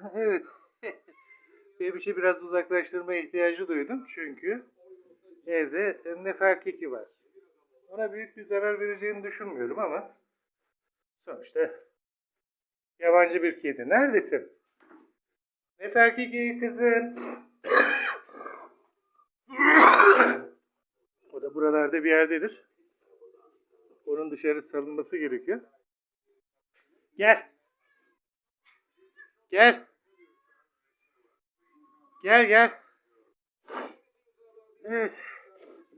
Evet. Bebişi biraz uzaklaştırma ihtiyacı duydum çünkü evde neferkiki var. Ona büyük bir zarar vereceğini düşünmüyorum ama sonuçta yabancı bir kedi. Neredesin? Neferkiki kızın. o da buralarda bir yerdedir. Onun dışarı salınması gerekiyor. Gel. Gel. Gel gel. Evet.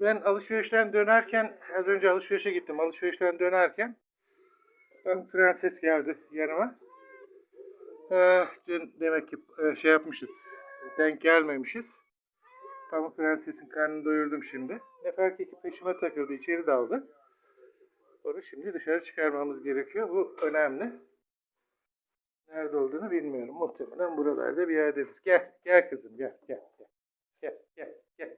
Ben alışverişten dönerken, az önce alışverişe gittim. Alışverişten dönerken ben prenses geldi yanıma. Ee, dün demek ki e, şey yapmışız. Denk gelmemişiz. Pamuk prensesin karnını doyurdum şimdi. Neferkeki peşime takıldı, içeri daldı. Onu şimdi dışarı çıkarmamız gerekiyor. Bu önemli. Nerede olduğunu bilmiyorum. Muhtemelen buralarda bir yerdedir. Gel, gel kızım, gel, gel, gel. Gel, gel, gel.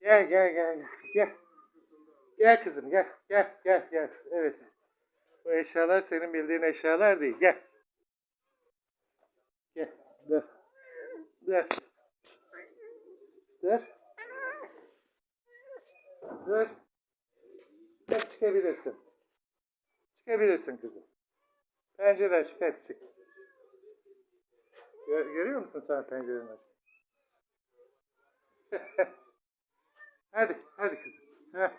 Gel, gel, gel, gel. Gel kızım, gel, gel, gel, gel. Evet. Bu eşyalar senin bildiğin eşyalar değil. Gel. Gel, dur. Dur. Dur. Dur. Gel çıkabilirsin. Çıkabilirsin kızım. Pencere açık hadi çık. Gör- görüyor musun sen pencerenin açık? hadi, hadi kızım. Heh.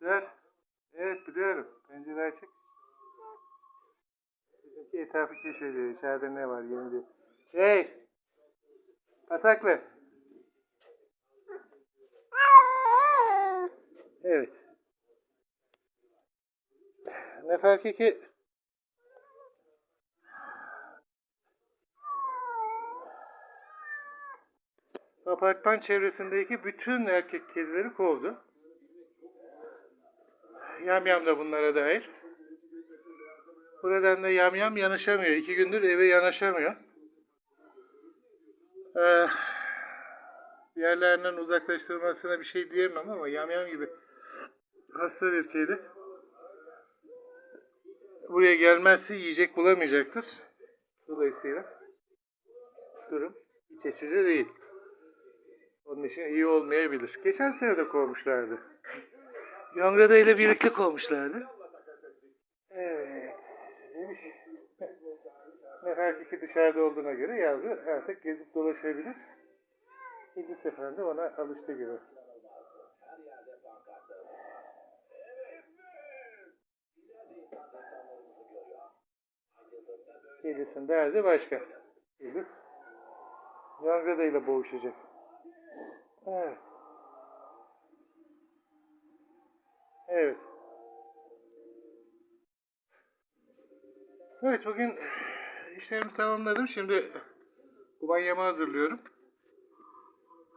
Dur. Evet biliyorum. Pencere açık. Bizimki etrafı keşfediyor. İçeride ne var yeni bir. Hey! Pasaklı. Evet. Ne fark ki apartman çevresindeki bütün erkek kedileri kovdu. Yamyam da bunlara dahil. Bu nedenle yamyam yanaşamıyor. İki gündür eve yanaşamıyor. Ee, diğerlerinden uzaklaştırmasına bir şey diyemem ama yamyam gibi hasta bir kedi. Buraya gelmezse yiyecek bulamayacaktır. Dolayısıyla durum iç açıcı değil. Onun için iyi olmayabilir. Geçen sene de kovmuşlardı. Yongrada ile birlikte kovmuşlardı. Evet. Demiş. Nefer ki dışarıda olduğuna göre yavru artık gezip dolaşabilir. İlk seferde ona alıştı gibi. Yıldız'ın derdi başka. Yıldız Yongrada ile boğuşacak. Evet. Evet. Evet bugün işlerimi tamamladım. Şimdi kubanyamı hazırlıyorum.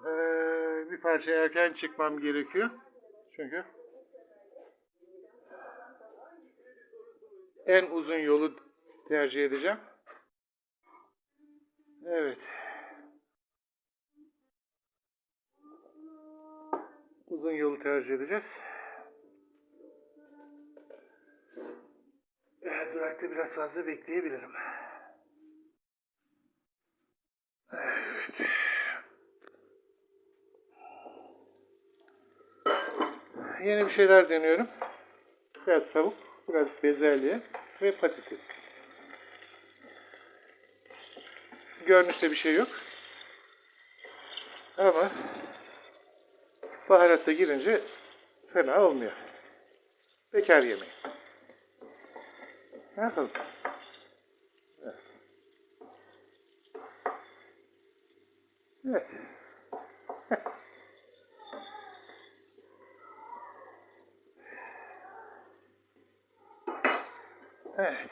Ee, bir parça erken çıkmam gerekiyor. Çünkü en uzun yolu tercih edeceğim. Evet. Uzun yolu tercih edeceğiz. Durakta biraz fazla bekleyebilirim. Evet. Yeni bir şeyler deniyorum. Biraz tavuk, biraz bezelye ve patates. Görünüşte bir şey yok. Ama baharatta girince fena olmuyor. Bekar yemeği. Ne yapalım? Evet. Evet. Evet.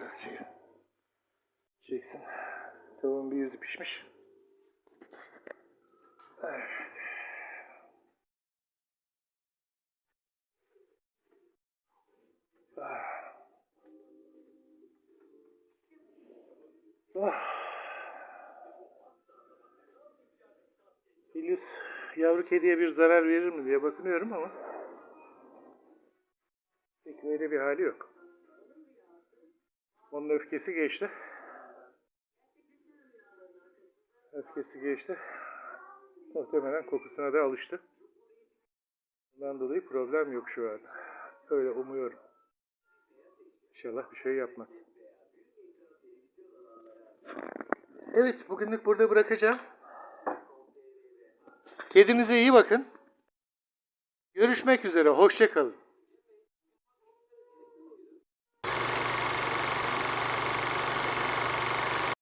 Biraz şey. Çeksin. Tavuğun bir yüzü pişmiş. Evet. Ah. Ah. Helios yavru kediye bir zarar verir mi diye bakınıyorum ama pek öyle bir hali yok. Onun öfkesi geçti. Öfkesi geçti. Muhtemelen kokusuna da alıştı. Bundan dolayı problem yok şu an. Öyle umuyorum. İnşallah bir şey yapmaz. Evet, bugünlük burada bırakacağım. Kedinize iyi bakın. Görüşmek üzere, hoşça kalın.